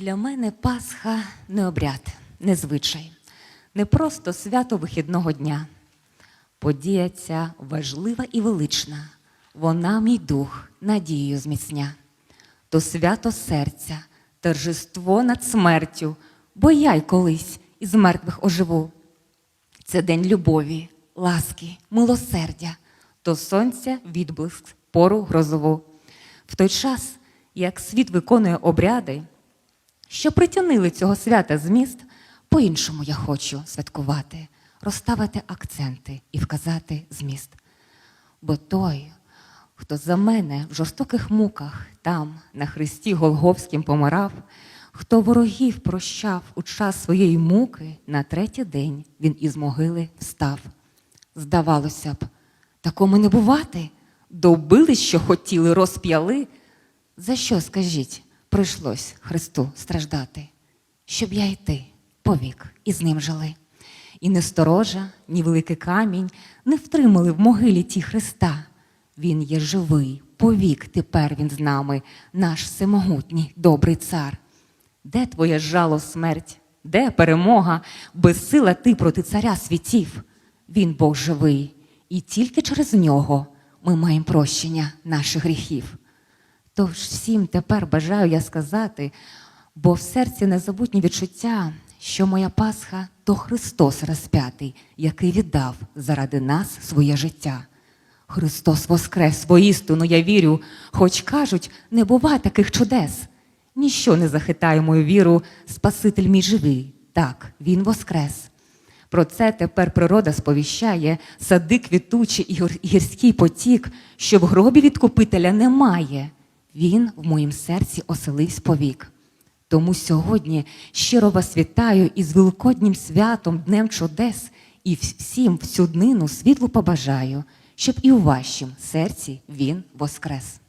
Для мене Пасха не обряд, не звичай, не просто свято вихідного дня. Подія ця важлива і велична, вона мій дух надією зміцня. То свято серця, торжество над смертю, бо я й колись із мертвих оживу. Це день любові, ласки, милосердя, то сонця відблиск, пору грозову. В той час, як світ виконує обряди, що притягнули цього свята зміст, по-іншому я хочу святкувати, розставити акценти і вказати зміст. Бо той, хто за мене в жорстоких муках там, на хресті Голговським помирав, хто ворогів прощав у час своєї муки, на третій день він із могили встав. Здавалося б, такому не бувати, добили, що хотіли, розп'яли. За що, скажіть, прийшлось Христу страждати, щоб я й ти повік і з ним жили. І не сторожа, ні великий камінь не втримали в могилі ті Христа. Він є живий, повік тепер він з нами, наш всемогутній добрий цар. Де твоє жало смерть? Де перемога? Безсила ти проти царя світів. Він Бог живий, і тільки через нього ми маємо прощення наших гріхів. Тож всім тепер бажаю я сказати, бо в серці незабутні відчуття, що моя Пасха то Христос розп'ятий, який віддав заради нас своє життя. Христос воскрес, воістину я вірю, хоч кажуть, не бува таких чудес. Ніщо не захитає мою віру, Спаситель мій живий, так, Він воскрес. Про це тепер природа сповіщає, сади квітучі і гірський потік, що в гробі відкупителя немає. Він в моїм серці оселився повік. Тому сьогодні щиро вас вітаю із великоднім святом, днем чудес, і всім всю днину світлу побажаю, щоб і у вашім серці він воскрес.